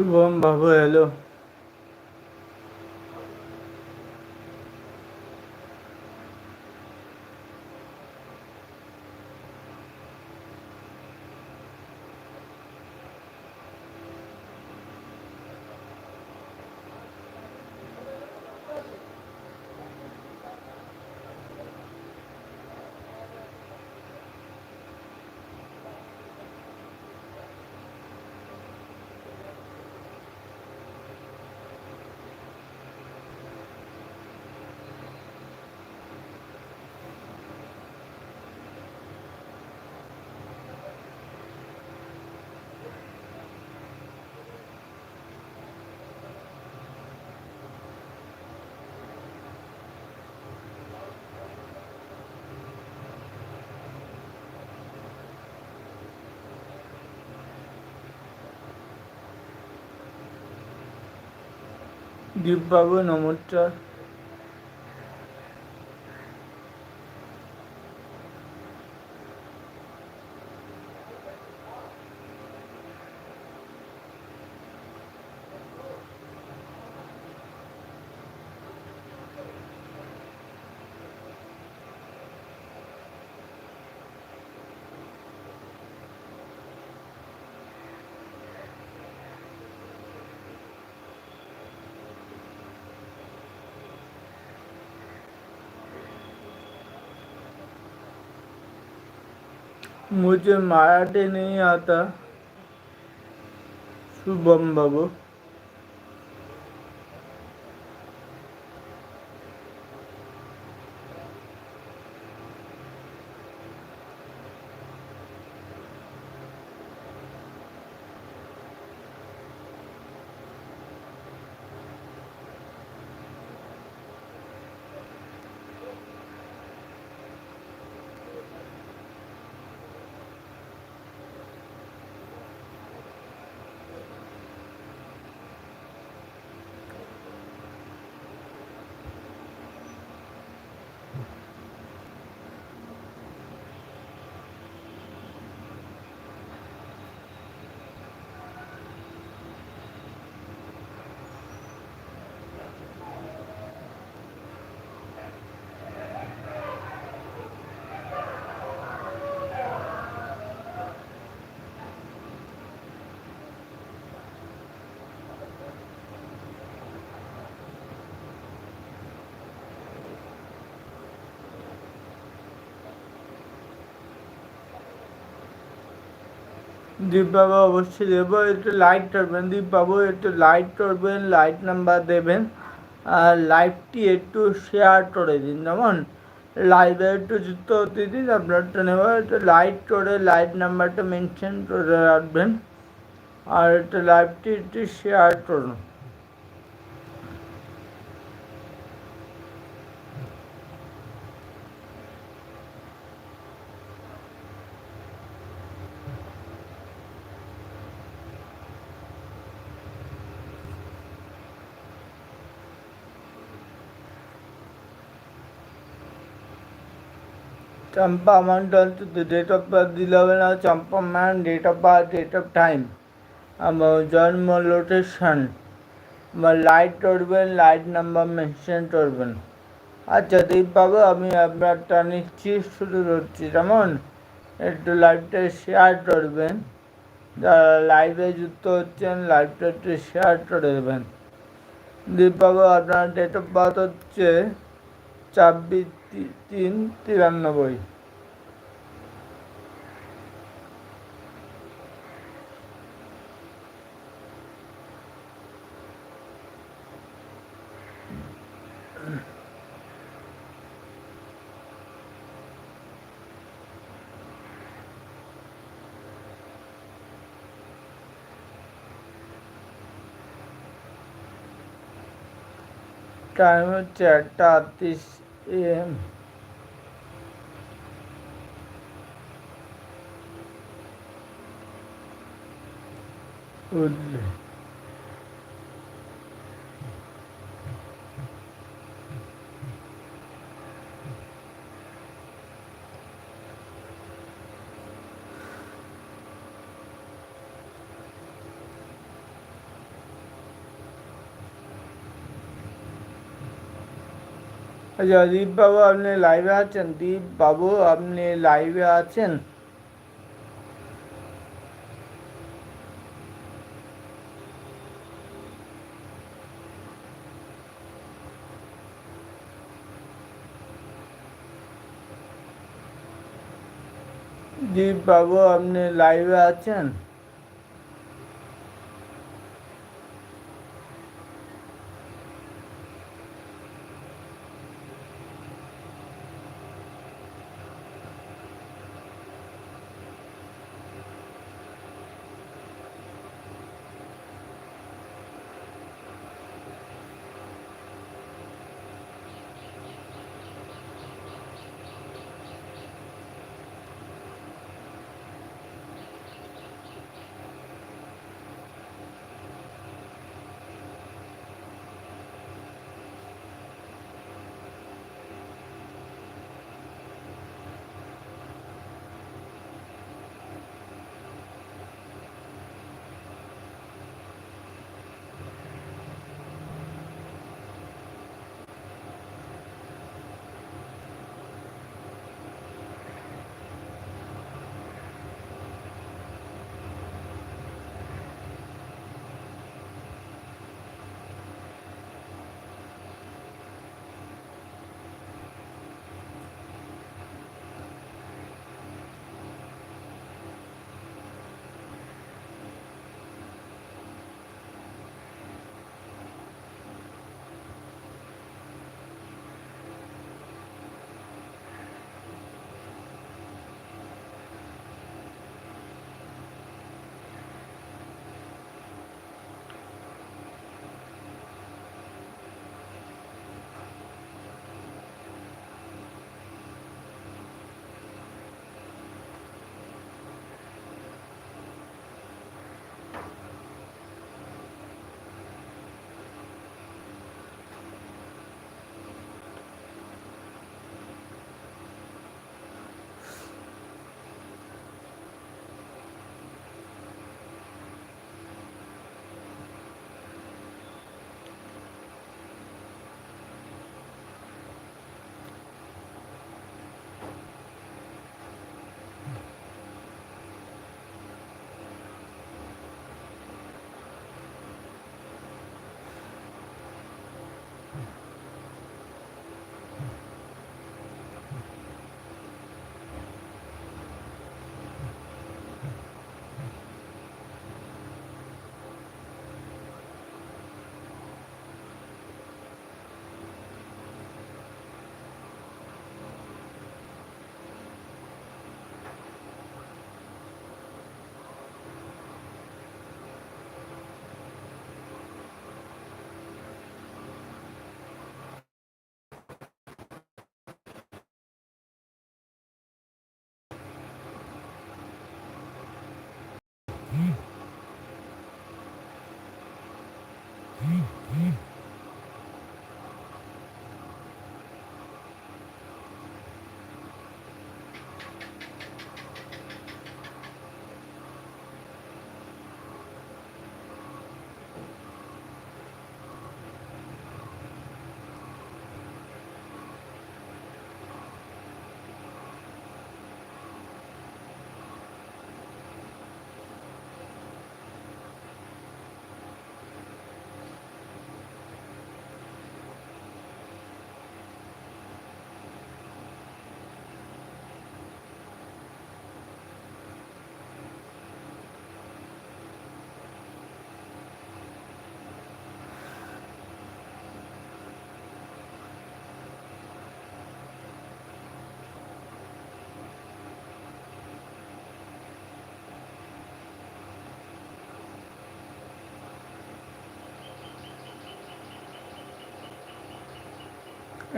শুভম বাবু এলো। দীপবাবু নমস্কার। मुझे मराठी नहीं आता। शुभम बाबू। দীপবাবু অবশ্যই দেবো। একটু লাইট করবেন দীপবাবু একটু লাইট করবেন লাইট নাম্বার দেবেন। আর লাইভটি একটু শেয়ার করে দিন, যেমন লাইভে একটু যুক্ত হতে দিন আপনারটা নেব একটু লাইট করে লাইট নাম্বারটা মেনশন করে রাখবেন। আর একটু লাইভটি একটু শেয়ার করুন। চম্পা amount also the date of birth দিলে হবে না Champa ma'am date of birth date of time আমার জন্ম লোকেশন আমার লাইট করবেন লাইট নাম্বার মেনশন করবেন আচ্ছা দীপবাবু আমি আপনারটা নিচ্ছি শুরু করছি যেমন একটু লাইভটা শেয়ার করবেন যারা লাইভে যুক্ত হচ্ছেন লাইভটা একটু শেয়ার করে দেবেন দীপবাবু আপনার ডেট অফ বার্থ হচ্ছে ছাব্বিশ তিন তিরানব্বই। টাইম হচ্ছে একটা আটত্রিশ। Ee, ừ আচ্ছা দীপ বাবু আপনি লাইভে আছেন দীপ বাবু আপনি লাইভে আছেন দীপ বাবু আপনি লাইভে আছেন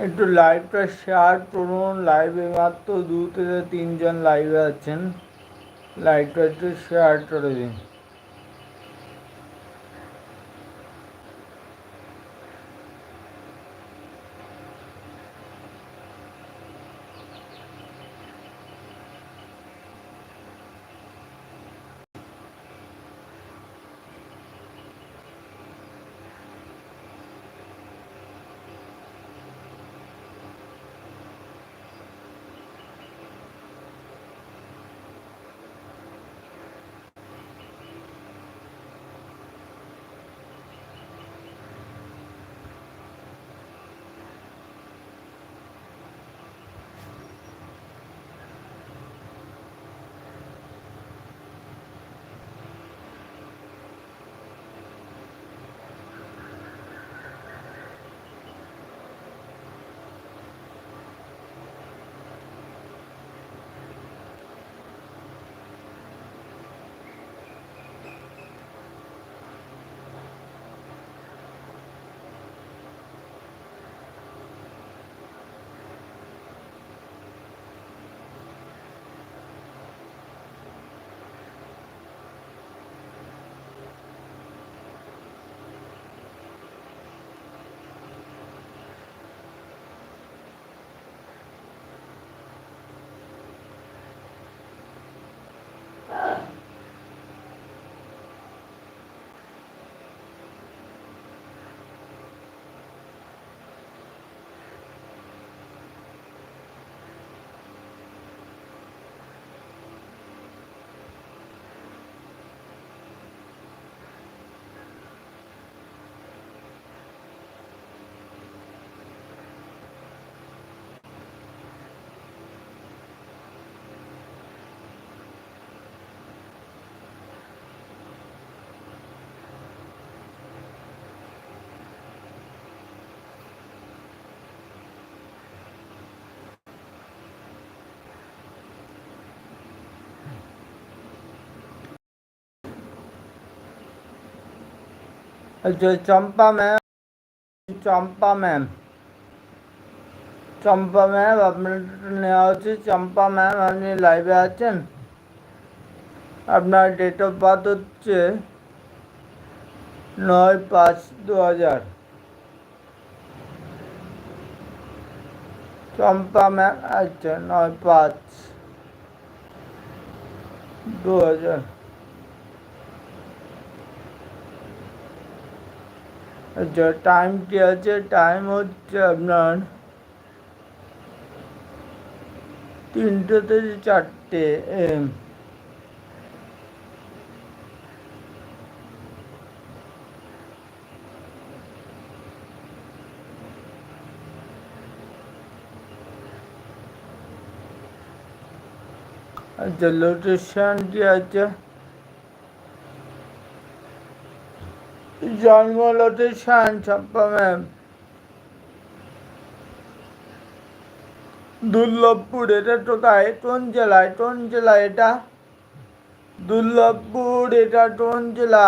একটু লাইভটা শেয়ার করুন। লাইভে মাত্র দু থেকে তিনজন লাইভে আছেন। লাইভটা একটু শেয়ার করে দিন। Champa ma'am Champa ma'am. Champa ma'am, আপনার নেওয়া হচ্ছে চম্পা ম্যাম, আপনি লাইভে আছেন? আপনার ডেট অফ বার্থ হচ্ছে নয় পাঁচ দু হাজার চম্পা ম্যাম আচ্ছা নয় পাঁচ দু হাজার আচ্ছা টাইমটি আছে টাইম হচ্ছে আপনার তিনটে থেকে চারটে এম আচ্ছা লোকেশনটি আছে জন্ম লোকেশন চম্পা ম্যাম দুর্লভপুর, এটা কোথায় কোন জেলায়, কোন জেলা এটা? দুর্লভপুর, এটা কোন জেলা?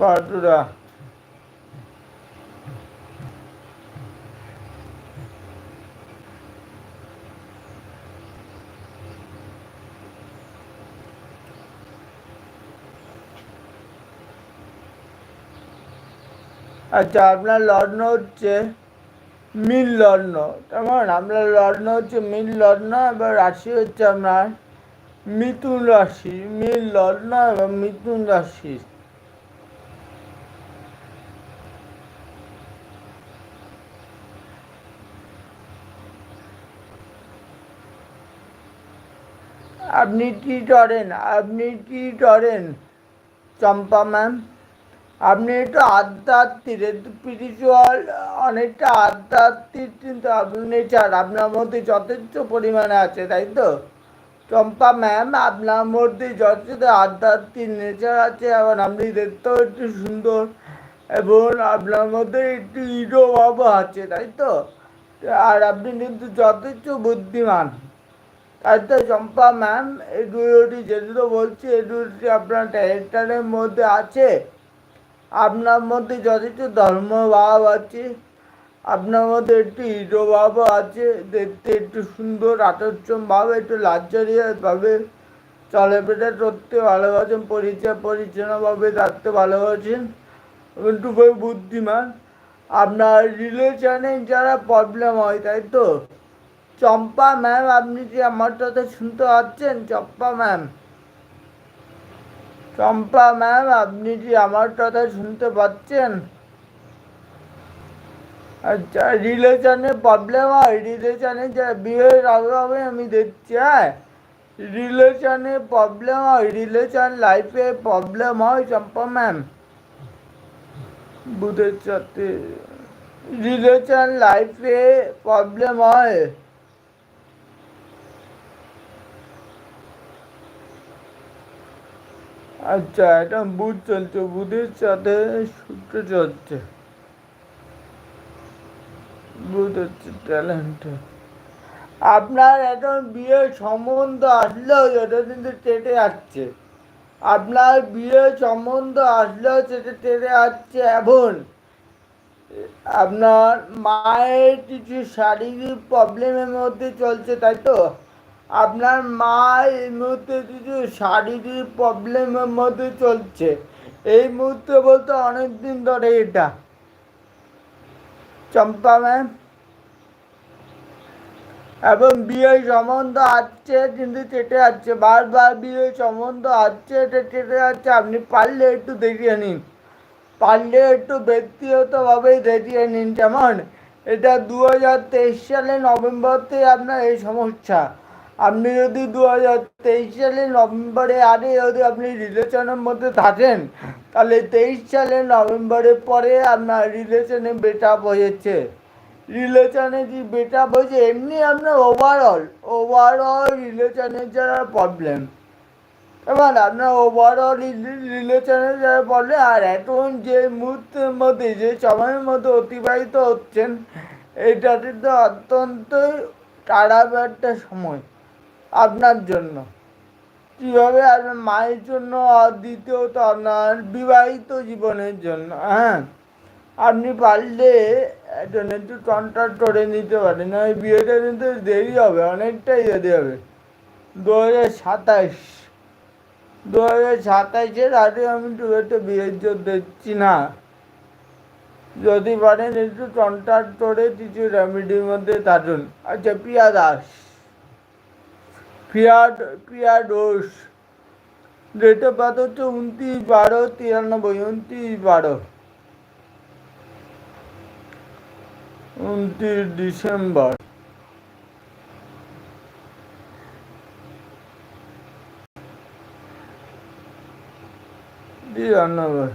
বাটুরা আচ্ছা আপনার লগ্ন হচ্ছে মিল লগ্ন। কেমন? আপনার লগ্ন হচ্ছে মিল লগ্ন, এবার রাশি হচ্ছে আপনার মিথুন রাশি। মিল লগ্ন এবং মিথুন রাশি। আপনি কি করেন? আপনি কি করেন? চম্পা ম্যাম? আপনি একটু আধ্যাত্মিক স্পিরিচুয়াল অনেকটা আধ্যাত্মিক কিন্তু আপনি চান। আপনার মধ্যে যথেষ্ট পরিমাণে আছে, তাই তো? চম্পা ম্যাম আপনার মধ্যে যথেষ্ট আধ্যাত্মিক নেচার আছে। এবং আপনি দেখতেও একটু সুন্দর এবং আপনার মধ্যে একটু ইরো ভাব আছে, তাই তো? আর আপনি কিন্তু যথেষ্ট বুদ্ধিমান। তাই তো চম্পা ম্যাম এই দুটি যেগুলো বলছি এই দুটি আপনার ক্যারেক্টারের মধ্যে আছে। আপনার মধ্যে যথেষ্ট ধর্মভাব আছে, আপনার মধ্যে একটু হিরোভাবও আছে, দেখতে একটু সুন্দর ভাব একটু লাক্সারিয়াস ভাবে চলাফেরা করতে ভালোবাসেন, পরিচয় পরিচ্ছন্নভাবে থাকতে ভালোবাসেন, একটু বুদ্ধিমান। আপনার রিলেশনে যারা প্রবলেম হয়, তাই তো? চম্পা ম্যাম আপনি কি আমার কথা শুনতে পাচ্ছেন? চম্পা ম্যাম চম্পা ম্যাম, আপনি কি আমার কথা শুনতে পাচ্ছেন? আচ্ছা রিলেশনে প্রবলেম হয়, রিলেশনে বিয়ের আগে হবে আমি দেখছি হ্যাঁ? রিলেশনে প্রবলেম হয়, রিলেশন লাইফে প্রবলেম হয়, চম্পা ম্যাম। বুধের সাথে রিলেশন লাইফে প্রবলেম হয়। আচ্ছা এটা বুধ চলছে বুধের সাথে শুক্র চলছে। বুধ হচ্ছে ট্যালেন্ট আপনার এখন বিয়ের সম্বন্ধ আসলেও এটা কিন্তু টেটে আসছে আপনার বিয়ের সম্বন্ধ আসলেও সেটা টেটে আসছে এখন আপনার মায়ের কিছু শারীরিক প্রবলেমের মধ্যে চলছে, তাই তো? আপনার মা এই মুহূর্তে কিছু শারীরিক প্রবলেমের মধ্যে চলছে। এই মুহূর্তে বলতে অনেক দিন ধরে এটা। চম্পা ম্যাম। এবং বিয়ে সম্বন্ধ আসছে কিন্তু চেটে যাচ্ছে। বারবার বিয়ে সম্বন্ধ আসছে এটা চেটে যাচ্ছে। আপনি পারলে একটু দেখিয়ে নিন। পারলে একটু ব্যক্তিগতভাবেই দেখিয়ে নিন। যেমন, এটা দু হাজার তেইশ সালে নভেম্বরতে আপনার এই সমস্যা। আপনি যদি দু হাজার তেইশ সালে নভেম্বরে আগে যদি আপনি রিলেশনের মধ্যে থাকেন, তাহলে তেইশ সালে নভেম্বরের পরে আপনার রিলেশনে বেটাপ হয়েছে। রিলেশনে যে বেটাপ হয়েছে, এমনি আপনার ওভারঅল ওভারঅল রিলেশনের যারা প্রবলেম এবার আপনার ওভারঅল রিলেশনের যারা প্রবলেম আর এখন যে মুহূর্তের মধ্যে, যে সময়ের মধ্যে অতিবাহিত হচ্ছেন এইটা কিন্তু অত্যন্তই খারাপ একটা সময়। আপনার জন্য। কীভাবে আপনার মায়ের জন্য আর দ্বিতীয়ত আপনার বিবাহিত জীবনের জন্য হ্যাঁ? আপনি পারলে একজন একটু কন্ট্রাক্ট করে নিতে পারেন, ওই বিয়েটা কিন্তু দেরি হবে, অনেকটাই দেরি হবে। দু হাজার সাতাইশ দু হাজার সাতাইশের আগে আমি খুব একটা বিয়ের জন্য দেখছি না। যদি পারেন একটু কন্ট্যাক্ট করে কিছু রেমেডির মধ্যে থাকুন। আচ্ছা প্রিয়া দাস। প্রিয়া প্রিয়া দোষ ডেট অফ বার্থ হচ্ছে উনত্রিশ বারো, তিরানব্বই, উনত্রিশ বারো। উনত্রিশ ডিসেম্বর। তিরানব্বই।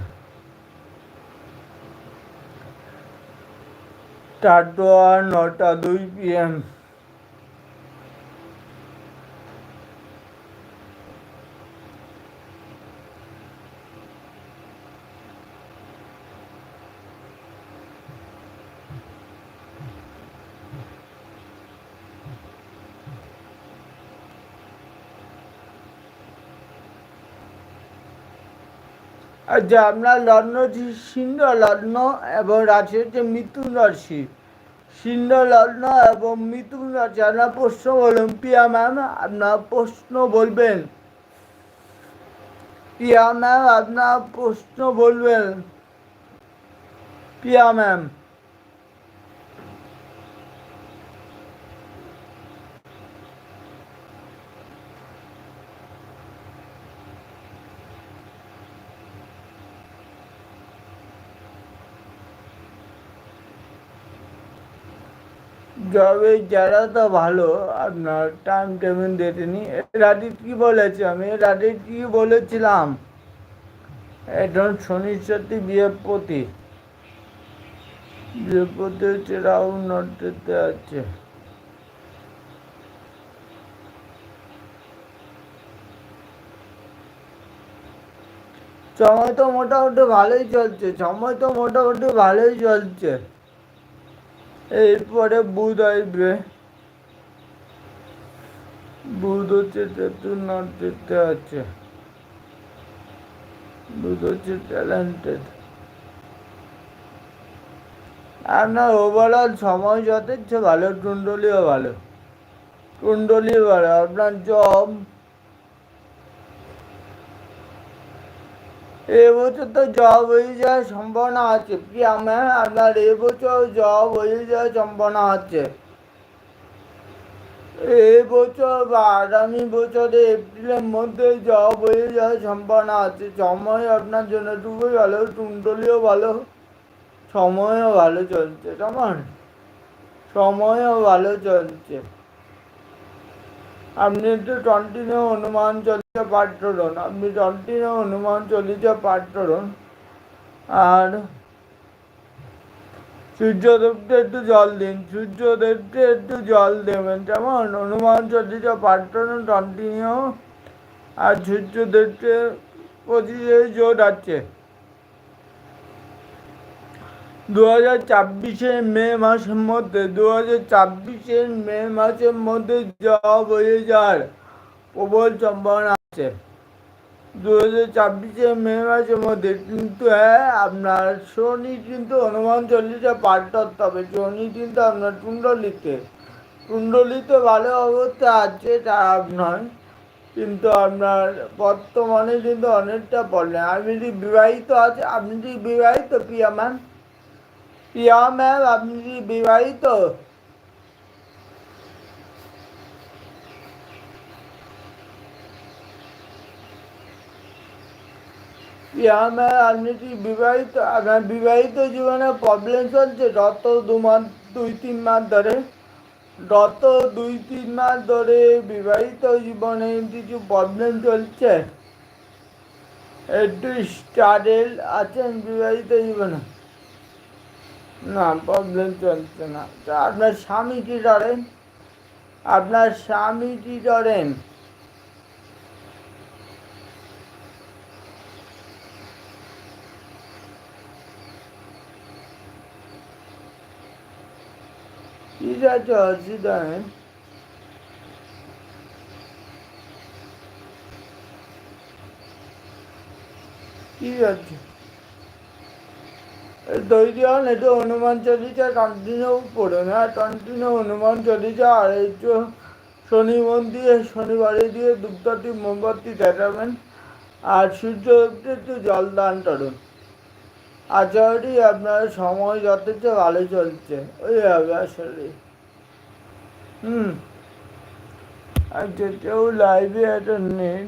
টাটোয়া নটা দুই পিএম আপনার লগ্ন হচ্ছে সিংহ লগ্ন এবং রাশি হচ্ছে মিথুন রাশি। সিংহ লগ্ন এবং মিথুন রাশি, আপনার প্রশ্ন বলুন, প্রিয়া ম্যাম, আপনার প্রশ্ন বলবেন। প্রিয়া ম্যাম, আপনার প্রশ্ন বলবেন। প্রিয়া ম্যাম। জবে যারা তো ভালো, আপনার টাইম টেবিল দেখেনি রাডিট কি বলেছে? আমি রাডিট কি বলেছিলাম? এখন সাথে বৃহস্পতি। বৃহস্পতি হচ্ছে রাহু নটতে আছে। সময় তো মোটামুটি ভালোই চলছে, সময় তো মোটামুটি ভালোই চলছে। এরপরে বুধ আসবে। বুধ হচ্ছে চতুর্ণতে আছে। বুধ হচ্ছে ট্যালেন্টেড আপনার ওভারঅল সময় যথেচ্ছ, ভালো, কুণ্ডলীও ভালো। কুণ্ডলীও ভালো, আপনার জব এবছর তো জব হয়ে যাওয়ার সম্ভাবনা আছে। কি ম্যাম আপনার এবছর জব হয়ে যাওয়ার সম্ভাবনা আছে? এবছর বা আগামী বছরে এপ্রিলের মধ্যে জব হয়ে যাওয়ার সম্ভাবনা আছে। সময় আপনার জন্য খুবই ভালো কুণ্ডলীও ভালো। সময়ও ভালো চলছে, কেমন? সময়ও ভালো চলছে। আপনি একটু কন্টিনিউ হনুমান চল্লিশা পাঠ করুন আপনি কন্টিনিউ হনুমান চল্লিশা পাঠ আর সূর্যদেবকে একটু জল দিন, সূর্যদেবকে একটু জল দেবেন। কেমন হনুমান চল্লিশা পাঠ করুন কন্টিনিউ আর সূর্যদেবকে পঁচিশে জোর আছে। দু হাজার ছাব্বিশের মে মাসের মধ্যে দু হাজার ছাব্বিশের মে মাসের মধ্যে জব হয়ে যাওয়ার প্রবল সম্ভাবনা আছে দু হাজার ছাব্বিশের মে মাসের মধ্যে কিন্তু হ্যাঁ আপনার শনি কিন্তু হনুমান চল্লিশে করতে হবে। শনি কিন্তু আপনার কুণ্ডলিতে। কুণ্ডলিতে ভালো অবস্থা আছে, তা আপনার কিন্তু আপনার বর্তমানে কিন্তু অনেকটা প্রবলেম আপনি যদি বিবাহিত আছে, আপনি যদি বিবাহিত, প্রিয়া ম্যাম। প্রিয়া ম্যাম, আপনি কি বিবাহিত প্রিয়া ম্যাম আপনি কি বিবাহিত আপনার বিবাহিত জীবনে প্রবলেম চলছে। গত দু মাস, দুই, তিন মাস ধরে, গত দুই, তিন মাস ধরে বিবাহিত জীবনে কিছু প্রবলেম চলছে। একটু স্টাডেল আছেন বিবাহিত জীবনে? না প্রবলেম চলছে না। তা আপনার স্বামী কী করেন? আপনার স্বামী কী করেন? ঠিক আছে অসুবিধা নেই ঠিক আছে হনুমান চল্লিশা কন্টিনিউ পড়ুন হ্যাঁ কন্টিনিউ হনুমান চল্লিশা, আর একটু শনি মন্দিরে শনিবারে দিয়ে দুপটাটি মোমবাতি দেখাবেন। আর সূর্য একটু জল দান করুন। করি আপনার সময় যথেষ্ট ভালো চলছে। ওই হবে আসলে হুম। আচ্ছা কেউ লাইভে এটা নেই